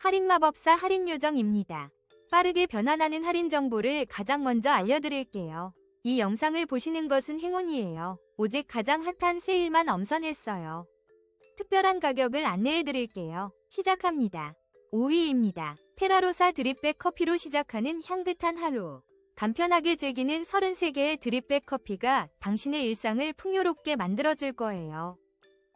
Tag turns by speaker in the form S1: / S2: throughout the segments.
S1: 할인 마법사 할인 요정입니다. 빠르게 변환하는 할인 정보를 가장 먼저 알려드릴게요. 이 영상을 보시는 것은 행운이에요. 오직 가장 핫한 세일만 엄선했어요. 특별한 가격을 안내해드릴게요. 시작합니다. 5위입니다. 테라로사 드립백 커피로 시작하는 향긋한 하루. 간편하게 즐기는 33개의 드립백 커피가 당신의 일상을 풍요롭게 만들어줄 거예요.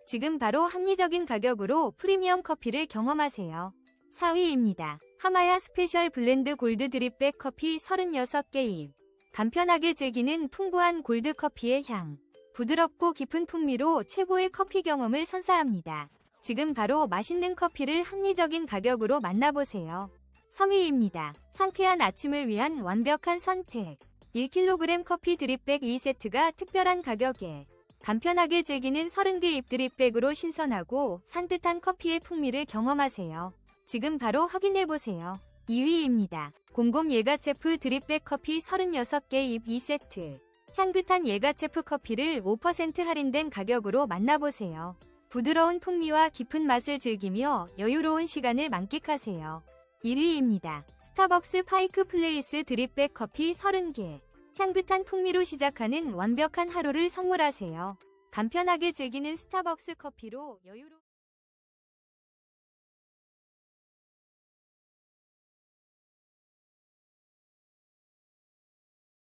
S1: 지금 바로 합리적인 가격으로 프리미엄 커피를 경험하세요. 4위입니다. 하마야 스페셜 블렌드 골드 드립백 커피 36개입. 간편하게 즐기는 풍부한 골드 커피의 향. 부드럽고 깊은 풍미로 최고의 커피 경험을 선사합니다. 지금 바로 맛있는 커피를 합리적인 가격으로 만나보세요. 3위입니다. 상쾌한 아침을 위한 완벽한 선택. 1kg 커피 드립백 2세트가 특별한 가격에 간편하게 즐기는 30개 잎 드립백으로 신선하고 산뜻한 커피의 풍미를 경험하세요. 지금 바로 확인해보세요. 2위입니다. 곰곰 예가체프 드립백 커피 36개 잎 2세트. 향긋한 예가체프 커피를 5% 할인된 가격으로 만나보세요. 부드러운 풍미와 깊은 맛을 즐기며 여유로운 시간을 만끽하세요. 1위입니다. 스타벅스 파이크 플레이스 드립백 커피 30개. 향긋한 풍미로 시작하는 완벽한 하루를 선물하세요. 간편하게 즐기는 스타벅스 커피로 여유로